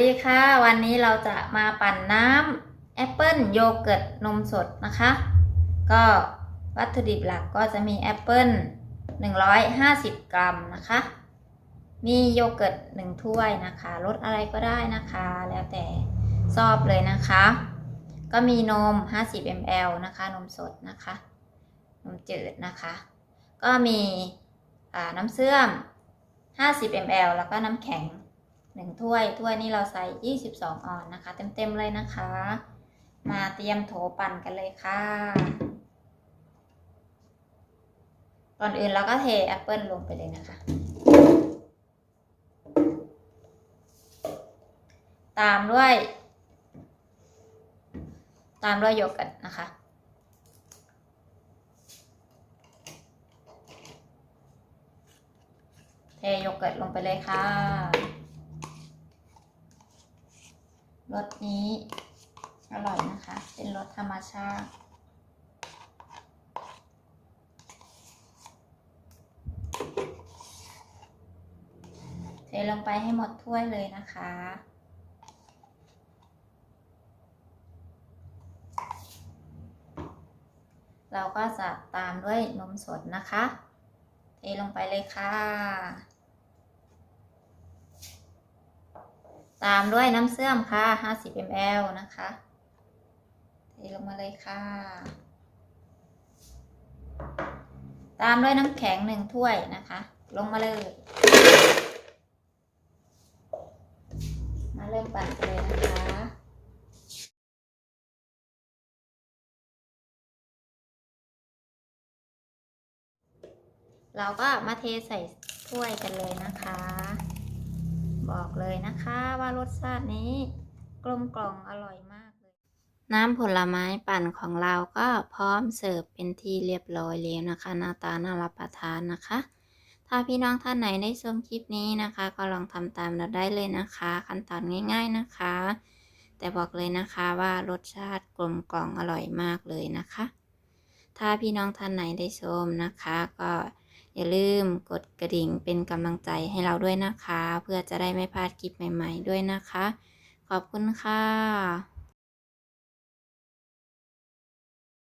ดีค่ะ วันนี้เราจะมาปั่นน้ำแอปเปิลโยเกิร์ตนมสดนะคะ ก็วัตถุดิบหลักก็จะมีแอปเปิล150 กรัมนะคะ มีโยเกิร์ต1ถ้วยนะคะรสอะไรก็ได้นะคะ แล้วแต่ชอบเลยนะคะ ก็มีนม 50 ml นะคะนมสดนะคะ นมจืดนะคะ ก็มีน้ำเชื่อม 50 ml แล้วก็น้ำแข็ง 1ถ้วย ถ้วยนี้เราใส่22ออนนะคะ เต็มๆเลยนะคะ มาเตรียมโถปั่นกันเลยค่ะ ก่อนอื่นเราก็เทแอปเปิลลงไปเลยนะคะ ตามด้วย ตามด้วยโยเกิร์ตนะคะเทโยเกิร์ตลงไปเลยค่ะ รสนี้อร่อยนะคะ เป็นรสธรรมชาติ เทลงไปให้หมดถ้วยเลยนะคะเราก็จะตามด้วยนมสดนะคะ เทลงไปเลยค่ะ ตามด้วยน้ำเสื่อมค่ะ 50 ml นะคะเทลงมาเลยค่ะ ตามด้วยน้ำแข็งหนึ่งถ้วยนะคะ ลงมาเลย มาเริ่มปั่นกันเลยนะคะเราก็มาเทใส่ถ้วยกันเลยนะคะ บอกเลยนะคะว่ารสชาตินี้กลมกล่อมอร่อยมากเลย น้ำผลไม้ปั่นของเราก็พร้อมเสิร์ฟเป็นที่เรียบร้อยแล้วนะคะหน้าตาน่ารับประทานนะคะ ถ้าพี่น้องท่านไหนได้ชมคลิปนี้นะคะ ก็ลองทำตามเราได้เลยนะคะ ขั้นตอนง่ายๆนะคะ แต่บอกเลยนะคะว่ารสชาติกลมกล่อมอร่อยมากเลยนะคะ ถ้าพี่น้องท่านไหนได้ชมนะคะก็ อย่าลืมกดกระดิ่งเป็นกำลังใจให้เราด้วยนะคะ เพื่อจะได้ไม่พลาดคลิปใหม่ ๆ ด้วยนะคะ ขอบคุณค่ะ